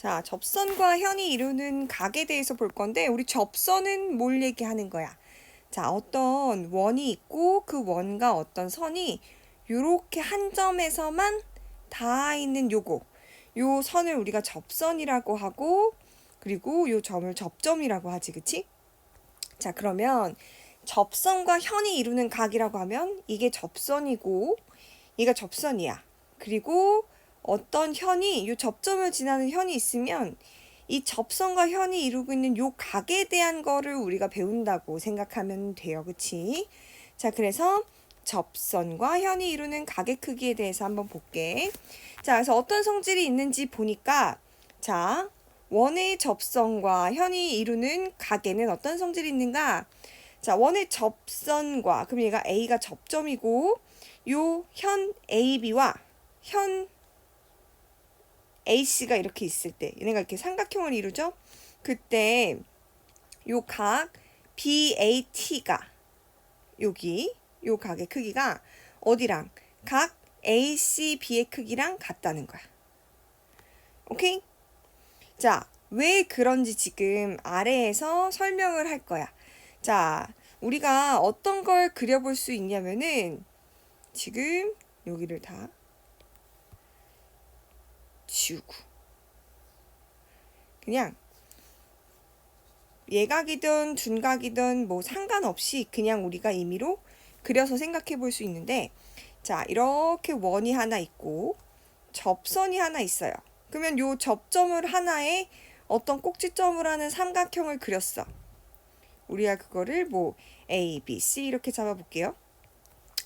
자, 접선과 현이 이루는 각에 대해서 볼 건데, 우리 접선은 뭘 얘기하는 거야? 자, 어떤 원이 있고, 그 원과 어떤 선이 요렇게 한 점에서만 닿아 있는 요거. 요 선을 우리가 접선이라고 하고, 그리고 요 점을 접점이라고 하지, 그치? 자, 그러면 접선과 현이 이루는 각이라고 하면 이게 접선이고, 얘가 접선이야. 그리고 어떤 현이 요 접점을 지나는 현이 있으면 이 접선과 현이 이루고 있는 요 각에 대한 거를 우리가 배운다고 생각하면 돼요. 그치? 자, 그래서 접선과 현이 이루는 각의 크기에 대해서 한번 볼게. 자, 그래서 어떤 성질이 있는지 보니까 자, 원의 접선과 현이 이루는 각에는 어떤 성질이 있는가? 자, 원의 접선과 그럼 얘가 A가 접점이고 요 현 AB와 현 AC가 이렇게 있을 때 얘네가 이렇게 삼각형을 이루죠? 그때 요 각 BAT가 여기 요 각의 크기가 어디랑 각 ACB의 크기랑 같다는 거야. 오케이? 자, 왜 그런지 지금 아래에서 설명을 할 거야. 자, 우리가 어떤 걸 그려볼 수 있냐면은 지금 여기를 다 지우고. 그냥 예각이든 둔각이든 뭐 상관없이 그냥 우리가 임의로 그려서 생각해 볼 수 있는데 자 이렇게 원이 하나 있고 접선이 하나 있어요. 그러면 요 접점을 하나에 어떤 꼭지점을 하는 삼각형을 그렸어. 우리가 그거를 뭐 A, B, C 이렇게 잡아 볼게요.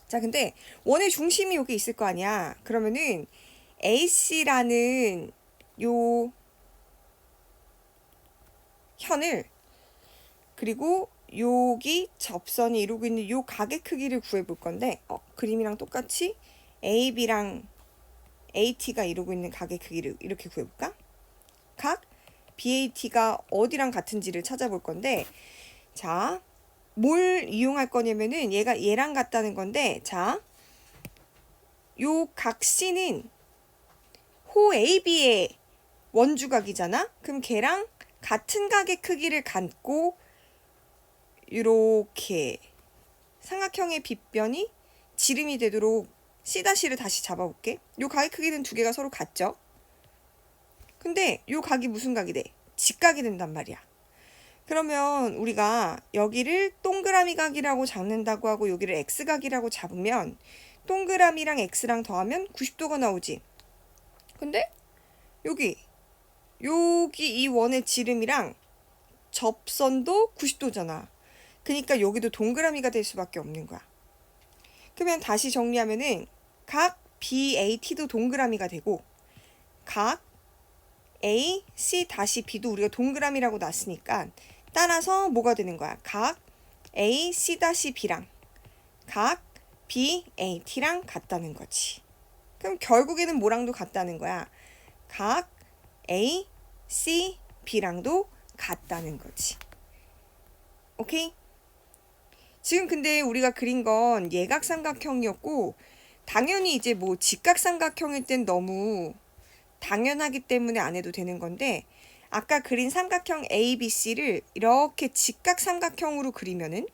자 근데 원의 중심이 여기 있을 거 아니야. 그러면은 AC라는 요 현을 그리고 여기 접선이 이루고 있는 요 각의 크기를 구해 볼 건데 어, 그림이랑 똑같이 AB랑 AT가 이루고 있는 각의 크기를 이렇게 구해 볼까? 각 BAT가 어디랑 같은지를 찾아볼 건데 자, 뭘 이용할 거냐면은 얘가 얘랑 같다는 건데 자, 요각 C는 호 AB의 원주각이잖아? 그럼 걔랑 같은 각의 크기를 갖고 이렇게 삼각형의 빗변이 지름이 되도록 C-를 다시 잡아볼게. 요 각의 크기는 두 개가 서로 같죠? 근데 요 각이 무슨 각이 돼? 직각이 된단 말이야. 그러면 우리가 여기를 동그라미 각이라고 잡는다고 하고 여기를 X각이라고 잡으면 동그라미랑 X랑 더하면 90도가 나오지. 근데 여기 여기 이 원의 지름이랑 접선도 90도잖아. 그러니까 여기도 동그라미가 될 수밖에 없는 거야. 그러면 다시 정리하면은 각 BAT도 동그라미가 되고 각 A, C 다시 B도 우리가 동그라미라고 놨으니까 따라서 뭐가 되는 거야? 각 A, C 다시 B랑 각 B, A, T랑 같다는 거지. 그럼 결국에는 뭐랑도 같다는 거야? 각 A, C, B랑도 같다는 거지. 오케이? 지금 근데 우리가 그린 건 예각삼각형이었고 당연히 이제 뭐 직각삼각형일 땐 너무 당연하기 때문에 안 해도 되는 건데 아까 그린 삼각형 ABC를 이렇게 직각삼각형으로 그리면은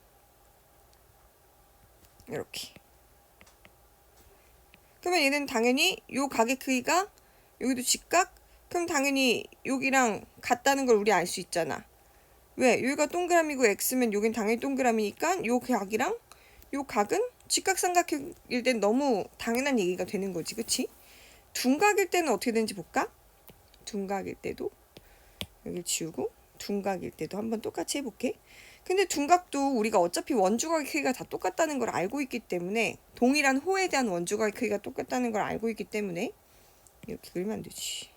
이렇게 그러면 얘는 당연히 요 각의 크기가 여기도 직각? 그럼 당연히 여기랑 같다는 걸 우리 알 수 있잖아. 왜? 여기가 동그라미고 x면 여긴 당연히 동그라미니까 요 각이랑 요 각은 직각삼각형일 땐 너무 당연한 얘기가 되는 거지. 그치? 둔각일 때는 어떻게 되는지 볼까? 둔각일 때도 여기 지우고 둔각일 때도 한번 똑같이 해볼게. 근데 둔각도 우리가 어차피 원주각의 크기가 다 똑같다는 걸 알고 있기 때문에 동일한 호에 대한 원주각의 크기가 똑같다는 걸 알고 있기 때문에 이렇게 그리면 안 되지.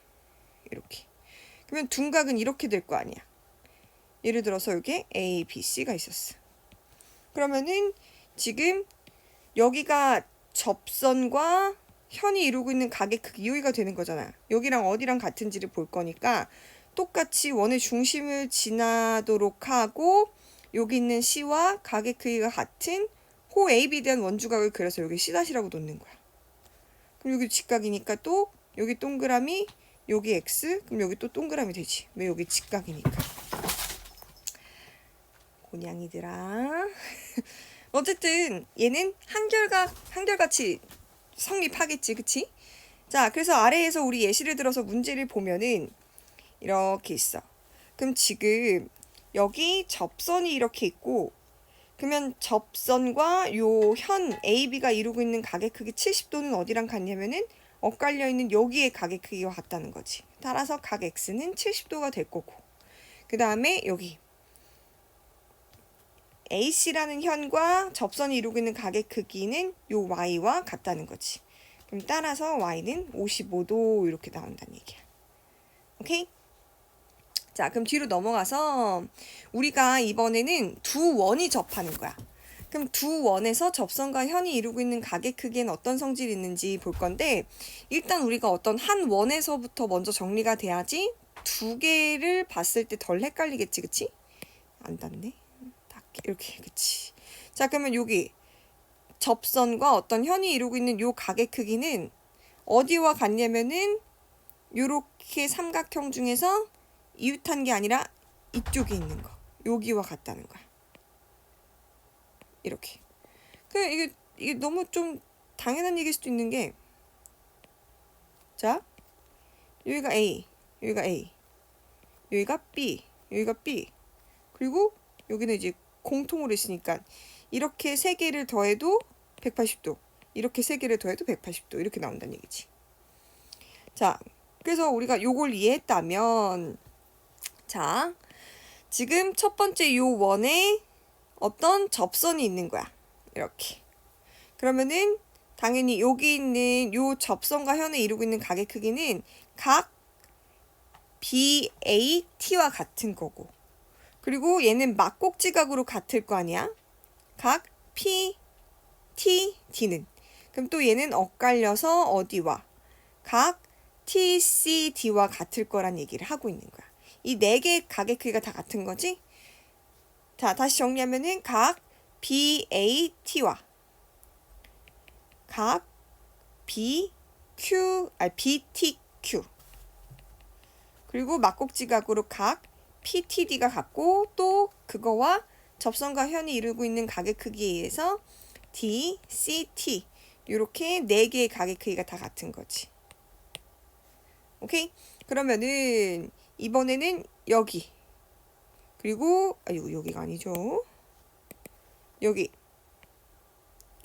이렇게. 그러면 둔각은 이렇게 될 거 아니야. 예를 들어서 여기 A, B, C가 있었어. 그러면은 지금 여기가 접선과 현이 이루고 있는 각의 크기 여기가 되는 거잖아. 여기랑 어디랑 같은지를 볼 거니까 똑같이 원의 중심을 지나도록 하고 여기 있는 C와 각의 크기가 같은 호 AB에 대한 원주각을 그려서 여기 C-라고 놓는 거야. 그럼 여기 직각이니까 또 여기 동그라미 여기 x 그럼 여기 또 동그라미 되지. 왜 여기 직각이니까? 곤양이들아. 어쨌든 얘는 한결각 한결같이 성립하겠지 그치? 자 그래서 아래에서 우리 예시를 들어서 문제를 보면은 이렇게 있어. 그럼 지금 여기 접선이 이렇게 있고 그러면 접선과 요 현 AB가 이루고 있는 가게 크기 70도는 어디랑 같냐면은 엇갈려 있는 여기의 가게 크기와 같다는 거지. 따라서 각 X는 70도가 될 거고. 그 다음에 여기 AC라는 현과 접선이 이루고 있는 가게 크기는 요 Y와 같다는 거지. 그럼 따라서 Y는 55도 이렇게 나온다는 얘기야. 오케이? 자, 그럼 뒤로 넘어가서 우리가 이번에는 두 원이 접하는 거야. 그럼 두 원에서 접선과 현이 이루고 있는 가게 크기엔 어떤 성질이 있는지 볼 건데 일단 우리가 어떤 한 원에서부터 먼저 정리가 돼야지 두 개를 봤을 때 덜 헷갈리겠지, 그치? 안 닿네. 딱 이렇게, 그치? 자, 그러면 여기 접선과 어떤 현이 이루고 있는 요 가게 크기는 어디와 같냐면은 요렇게 삼각형 중에서 이웃한 게 아니라 이쪽에 있는 거 여기와 같다는 거야. 이렇게. 그 이게 이게 너무 좀 당연한 얘기일 수도 있는 게 자, 여기가 A, 여기가 A, 여기가 B, 여기가 B, 그리고 여기는 이제 공통으로 있으니까 이렇게 세 개를 더해도 180도, 이렇게 세 개를 더해도 180도 이렇게 나온다는 얘기지. 자, 그래서 우리가 요걸 이해했다면 자, 지금 첫 번째 요 원에 어떤 접선이 있는 거야. 이렇게. 그러면은 당연히 여기 있는 요 접선과 현에 이루고 있는 각의 크기는 각 BAT와 같은 거고. 그리고 얘는 막곡지각으로 같을 거 아니야? 각 P, T, D는. 그럼 또 얘는 엇갈려서 어디와? 각 T, C, D와 같을 거란 얘기를 하고 있는 거야. 이 네 개의 각의 크기가 다 같은 거지? 자, 다시 정리하면은 각 BAT와 각 BQ, 아, BTQ 그리고 막곡지각으로 각 PTD가 같고 또 그거와 접선과 현이 이루고 있는 각의 크기에 의해서 D, C, T 이렇게 네 개의 각의 크기가 다 같은 거지. 오케이? 그러면은 이번에는 여기 그리고 아이고 여기가 아니죠. 여기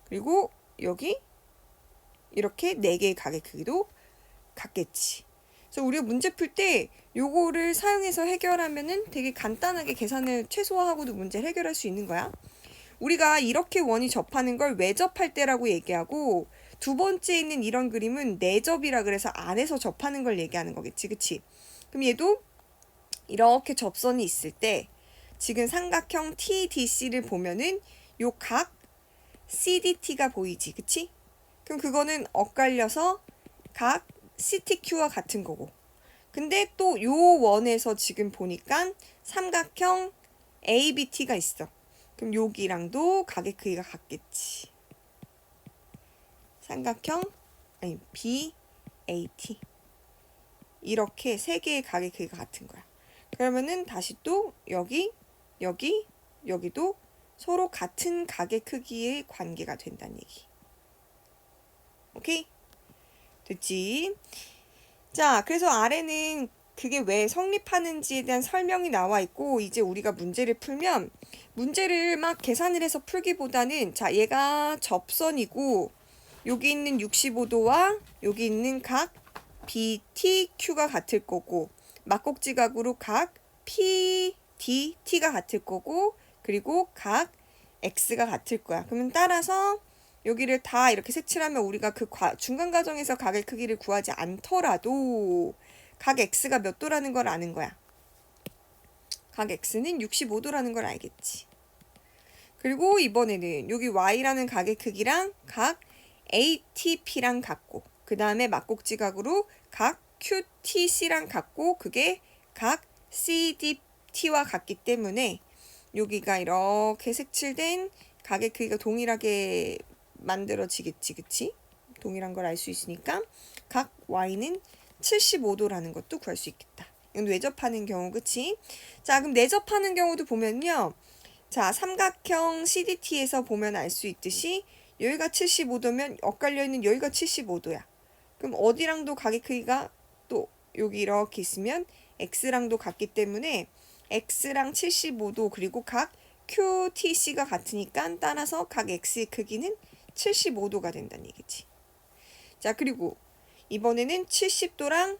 그리고 여기 이렇게 네 개의 가게 크기도 같겠지. 그래서 우리가 문제 풀 때 요거를 사용해서 해결하면은 되게 간단하게 계산을 최소화하고도 문제를 해결할 수 있는 거야. 우리가 이렇게 원이 접하는 걸 외접할 때라고 얘기하고 두 번째 있는 이런 그림은 내접이라 그래서 안에서 접하는 걸 얘기하는 거겠지. 그치? 그럼 얘도 이렇게 접선이 있을 때 지금 삼각형 TDC를 보면은 요 각 CDT가 보이지. 그치? 그럼 그거는 엇갈려서 각 CTQ와 같은 거고. 근데 또 요 원에서 지금 보니까 삼각형 ABT가 있어. 그럼 여기랑도 각의 크기가 같겠지. 삼각형 아니 BAT 이렇게 세 개의 각의 크기가 같은 거야. 그러면은 다시 또 여기 여기 여기도 서로 같은 각의 크기의 관계가 된다는 얘기. 오케이? 됐지? 자, 그래서 아래는 그게 왜 성립하는지에 대한 설명이 나와 있고 이제 우리가 문제를 풀면 문제를 막 계산을 해서 풀기보다는 자, 얘가 접선이고 여기 있는 65도와 여기 있는 각 BTQ가 같을 거고 막곡지각으로 각 PDT가 같을 거고 그리고 각 X가 같을 거야. 그러면 따라서 여기를 다 이렇게 색칠하면 우리가 그 과, 중간 과정에서 각의 크기를 구하지 않더라도 각 x가 몇 도라는 걸 아는 거야. 각 x는 65도라는 걸 알겠지. 그리고 이번에는 여기 y라는 각의 크기랑 각 atp랑 같고 그 다음에 막곡지각으로 각 qtc랑 같고 그게 각 cdt와 같기 때문에 여기가 이렇게 색칠된 각의 크기가 동일하게 만들어지겠지, 그치? 동일한 걸 알 수 있으니까 각 y는 75도라는 것도 구할 수 있겠다. 이건 외접하는 경우, 그치? 자, 그럼 내접하는 경우도 보면요. 자, 삼각형 CDT에서 보면 알 수 있듯이 여기가 75도면 엇갈려 있는 여기가 75도야. 그럼 어디랑도 각의 크기가 또 여기 이렇게 있으면 x랑도 같기 때문에 x랑 75도 그리고 각 QTC가 같으니까 따라서 각 x의 크기는 75도가 된다는 얘기지. 자, 그리고 이번에는 70도랑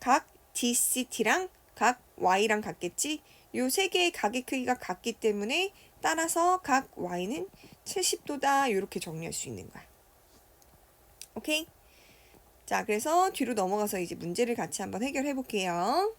각 DCT랑 각 Y랑 같겠지? 요 세 개의 각의 크기가 같기 때문에 따라서 각 Y는 70도다. 이렇게 정리할 수 있는 거야. 오케이? 자, 그래서 뒤로 넘어가서 이제 문제를 같이 한번 해결해 볼게요.